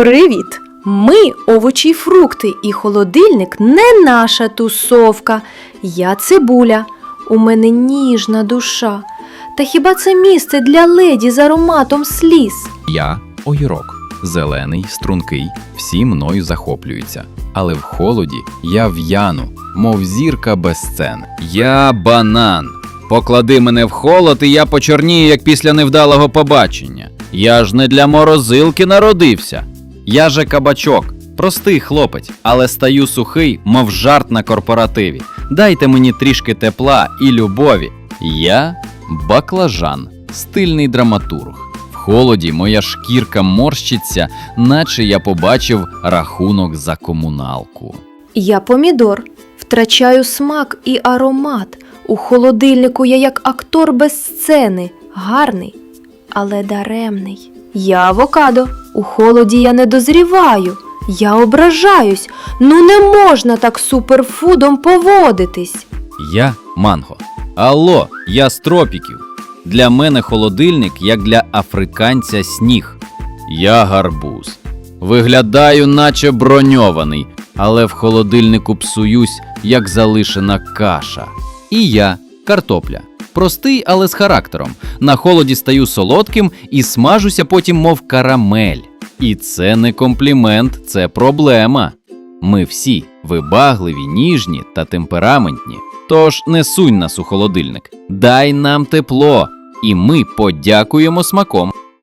Привіт! Ми овочі й фрукти, і холодильник не наша тусовка. Я цибуля, у мене ніжна душа. Та хіба це місце для леді з ароматом сліз? Я огірок, зелений, стрункий, всі мною захоплюються. Але в холоді я в'яну, мов зірка без сцен. Я банан. Поклади мене в холод, і я почорнію, як після невдалого побачення. Я ж не для морозилки народився. Я же кабачок, простий хлопець, але стаю сухий, мов жарт на корпоративі. Дайте мені трішки тепла і любові. Я баклажан, стильний драматург. В холоді моя шкірка морщиться, наче я побачив рахунок за комуналку. Я помідор, втрачаю смак і аромат. У холодильнику я як актор без сцени, гарний, але даремний. Я авокадо, у холоді я не дозріваю. Я ображаюсь. Ну не можна так суперфудом поводитись. Я манго. Алло, я з тропіків. Для мене холодильник як для африканця сніг. Я гарбуз. Виглядаю, наче броньований, але в холодильнику псуюсь, як залишена каша. І я картопля. Простий, але з характером. На холоді стаю солодким і смажуся потім, мов карамель. І це не комплімент, це проблема. Ми всі вибагливі, ніжні та темпераментні. Тож не сунь нас у холодильник, дай нам тепло, і ми подякуємо смаком.